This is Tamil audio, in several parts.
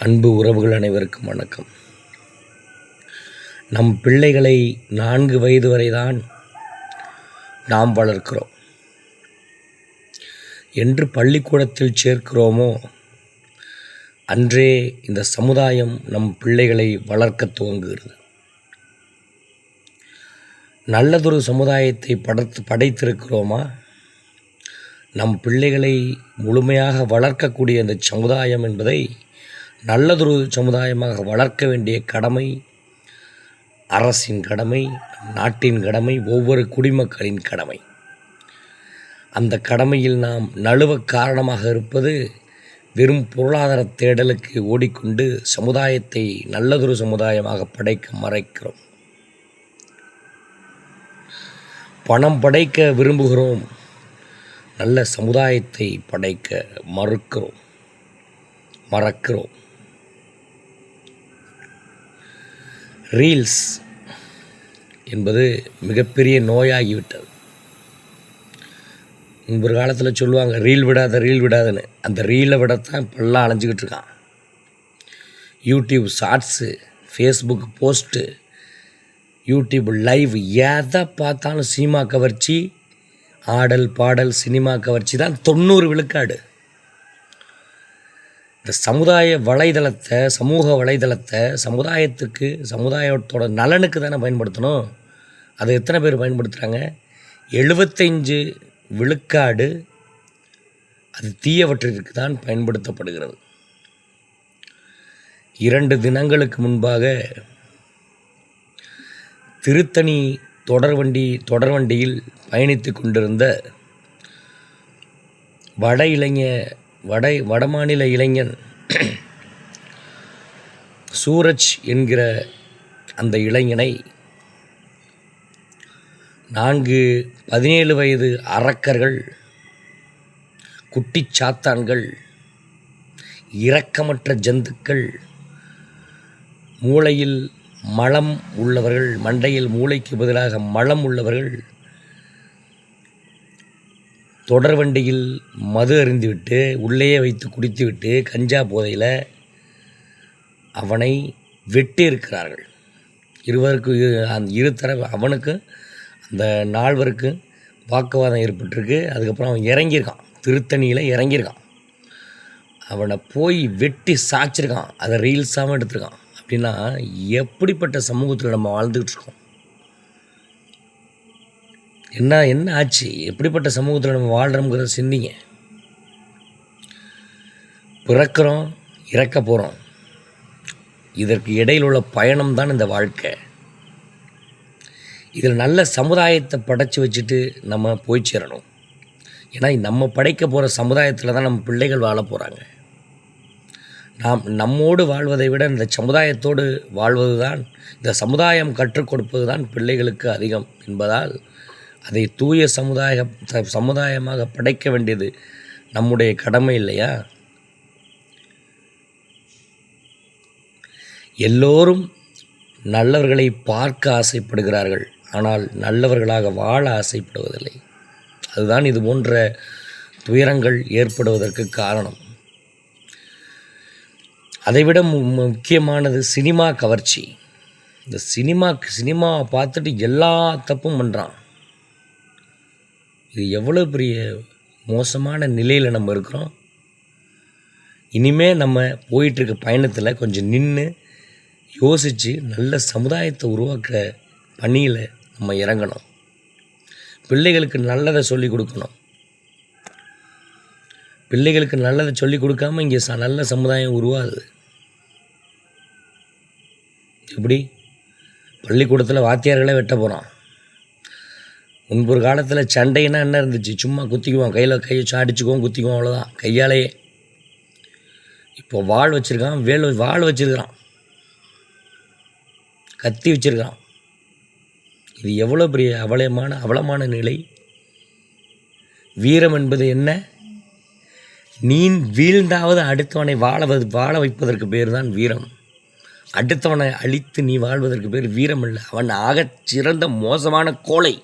அன்பு உறவுகள் அனைவருக்கும் வணக்கம். நம் பிள்ளைகளை நான்கு வயது வரைதான் நாம் வளர்க்கிறோம். என்று பள்ளிக்கூடத்தில் சேர்க்கிறோமோ அன்றே இந்த சமுதாயம் நம் பிள்ளைகளை வளர்க்க துவங்குகிறது. நல்லதொரு சமுதாயத்தை படத்து படைத்திருக்கிறோமா? நம் பிள்ளைகளை முழுமையாக வளர்க்கக்கூடிய அந்த சமுதாயம் என்பதை நல்லதொரு சமுதாயமாக வளர்க்க வேண்டிய கடமை அரசின் கடமை நாட்டின் கடமை ஒவ்வொரு குடிமக்களின் கடமை. அந்த கடமையில் நாம் நழுவ காரணமாக இருப்பது வெறும் பொருளாதார தேடலுக்கு ஓடிக்கொண்டு சமுதாயத்தை நல்லதொரு சமுதாயமாக படைக்க மறைக்கிறோம். பணம் படைக்க விரும்புகிறோம். நல்ல சமுதாயத்தை படைக்க மறுக்கிறோம். மறக்கிறோம். ரீல்ஸ் என்பது மிகப்பெரிய நோயாகிவிட்டது. முன்பொரு காலத்தில் சொல்லுவாங்க ரீல் விடாத ரீல் விடாதுன்னு. அந்த ரீலை விடத்தான் இப்பெல்லாம் அலைஞ்சிக்கிட்டு இருக்கான். YouTube shorts Facebook post YouTube live எதை பார்த்தாலும் சினிமா கவர்ச்சி ஆடல் பாடல் சினிமா கவர்ச்சி தான் தொண்ணூறு விழுக்காடு. இந்த சமுதாய வலைதளத்தை சமூக வலைதளத்தை சமுதாயத்துக்கு சமுதாயத்தோட நலனுக்கு தானே பயன்படுத்தணும்? அதை எத்தனை பேர் பயன்படுத்துகிறாங்க எழுபத்தைஞ்சு விழுக்காடு அது தீயவற்றிற்கு தான் பயன்படுத்தப்படுகிறது. இரண்டு தினங்களுக்கு முன்பாக திருத்தணி தொடர்வண்டி தொடர்வண்டியில் பயணித்து கொண்டிருந்த வட இளைஞ வட வடமாநில இளைஞன் சூரஜ் என்கிற அந்த இளைஞனை நான்கு பதினேழு வயது அரக்கர்கள் குட்டிச் சாத்தான்கள் இரக்கமற்ற ஜந்துக்கள் மூளையில் மலம் உள்ளவர்கள் மண்டையில் மூளைக்கு பதிலாக மலம் உள்ளவர்கள் தொடர் வண்டியில் மது அருந்திவிட்டு உள்ளேயே வைத்து குடித்துவிட்டு கஞ்சா போதையில் அவனை வெட்டி இருக்கிறார்கள் இருவருக்கு இரு- அந்த இரு தரப்பு அவனுக்கு அந்த நால்வருக்கு வாக்குவாதம் ஏற்பட்டிருக்கு. அதுக்கப்புறம் அவன் இறங்கியிருக்கான். திருத்தணியில் இறங்கியிருக்கான். அவனை போய் வெட்டி சாய்ச்சிருக்கான். அதை ரீல்ஸாகவும் எடுத்திருக்கான். அப்படின்னா எப்படிப்பட்ட சமூகத்தில் நம்ம வாழ்ந்துக்கிட்டு இருக்கோம்? என்ன என்ன ஆச்சு? எப்படிப்பட்ட சமூகத்தில் நம்ம வாழ்கிறோங்கிறத சிந்திங்க. பிறக்கிறோம் இறக்க போகிறோம் இதற்கு இடையில் உள்ள பயணம் தான் இந்த வாழ்க்கை. இதில் நல்ல சமுதாயத்தை படைச்சி வச்சுட்டு நம்ம போய் சேரணும். ஏன்னா நம்ம படைக்க போகிற சமுதாயத்தில் தான் நம்ம பிள்ளைகள் வாழ போகிறாங்க நாம் நம்மோடு வாழ்வதை விட இந்த சமுதாயத்தோடு வாழ்வது தான் இந்த சமுதாயம் கற்றுக் கொடுப்பது தான் பிள்ளைகளுக்கு அதிகம் என்பதால் அதை தூய சமுதாய சமுதாயமாக படைக்க வேண்டியது நம்முடைய கடமை இல்லையா? எல்லோரும் நல்லவர்களை பார்க்க ஆசைப்படுகிறார்கள் ஆனால் நல்லவர்களாக வாழ ஆசைப்படுவதில்லை. அதுதான் இது போன்ற துயரங்கள் ஏற்படுவதற்கு காரணம். அதைவிட மு- முக்கியமானது சினிமா கவர்ச்சி. இந்த சினிமா சினிமாவை பார்த்துட்டு எல்லா தப்பும் பண்ணுறான் இது எவ்வளோ பெரிய மோசமான நிலையில் நம்ம இருக்கிறோம். இனிமே நம்ம போயிட்டுருக்க பயணத்தில் கொஞ்சம் நின்று யோசித்து நல்ல சமுதாயத்தை உருவாக்குற பணியில் நம்ம இறங்கணும். பிள்ளைகளுக்கு நல்லதை சொல்லிக் கொடுக்கணும். பிள்ளைகளுக்கு நல்லதை சொல்லிக் கொடுக்காம இங்கே ச நல்ல சமுதாயம் உருவாகுது. எப்படி? பள்ளிக்கூடத்தில் வாத்தியார்களே வெட்ட போகிறான் முன்பொரு காலத்தில் சண்டைன்னா என்ன இருந்துச்சு? சும்மா குத்திக்குவோம் கையில் கையை சாடிச்சுக்குவோம் அடிச்சுக்குவோம் குத்திக்குவோம் அவ்வளோதான் கையாலேயே. இப்போ வாள் வச்சுருக்கான் வேல் வாழ் வாள் வச்சுருக்கிறான். கத்தி வச்சிருக்கான் இது எவ்வளோ பெரிய அவலமான அவலமான நிலை? வீரம் என்பது என்ன? நீ வீழ்ந்தாவது அடுத்தவனை வாழ வாழ வைப்பதற்கு பேர் தான் வீரம். அடுத்தவனை அழித்து நீ வாழ்வதற்கு பேர் வீரம் இல்லை அவன் ஆகச் சிறந்த மோசமான கோலை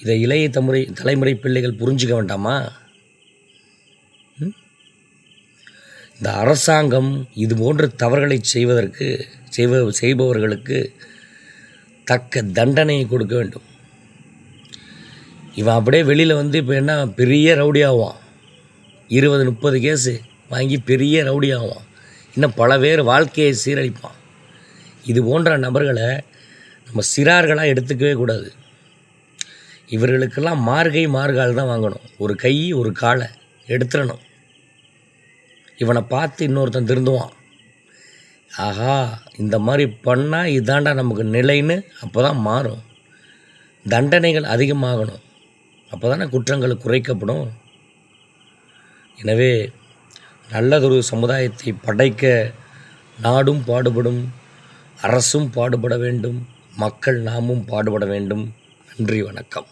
இதை இளைய தமுறை தலைமுறை பிள்ளைகள் புரிஞ்சுக்க வேண்டாமா? ம்? இந்த அரசாங்கம் இது போன்ற தவறுகளை செய்வதற்கு செய்வ செய்பவர்களுக்கு தக்க தண்டனையை கொடுக்க வேண்டும். இவன் அப்படியே வெளியில் வந்து இப்போ என்ன பெரிய ரவுடி ஆவான். இருபது முப்பது கேஸு வாங்கி பெரிய ரவுடி ஆவான். இன்னும் பல பேர் வாழ்க்கையை சீரழிப்பான். இது போன்ற நபர்களை நம்ம சிறார்களாக எடுத்துக்கவே கூடாது. இவர்களுக்கெல்லாம் மார்கை மார்கால் தான் வாங்கணும். ஒரு கை ஒரு காலை எடுத்துடணும். இவனை பார்த்து இன்னொருத்தன் திருந்துவான். ஆஹா இந்த மாதிரி பண்ணால் இதாண்டா நமக்கு நிலைன்னு அப்போ தான் மாறும். தண்டனைகள் அதிகமாகணும். அப்போ தானே குற்றங்கள் குறைக்கப்படும். எனவே நல்லதொரு சமுதாயத்தை படைக்க நாடும் பாடுபடும் அரசும் பாடுபட வேண்டும் மக்கள் நாமும் பாடுபட வேண்டும். நன்றி வணக்கம்.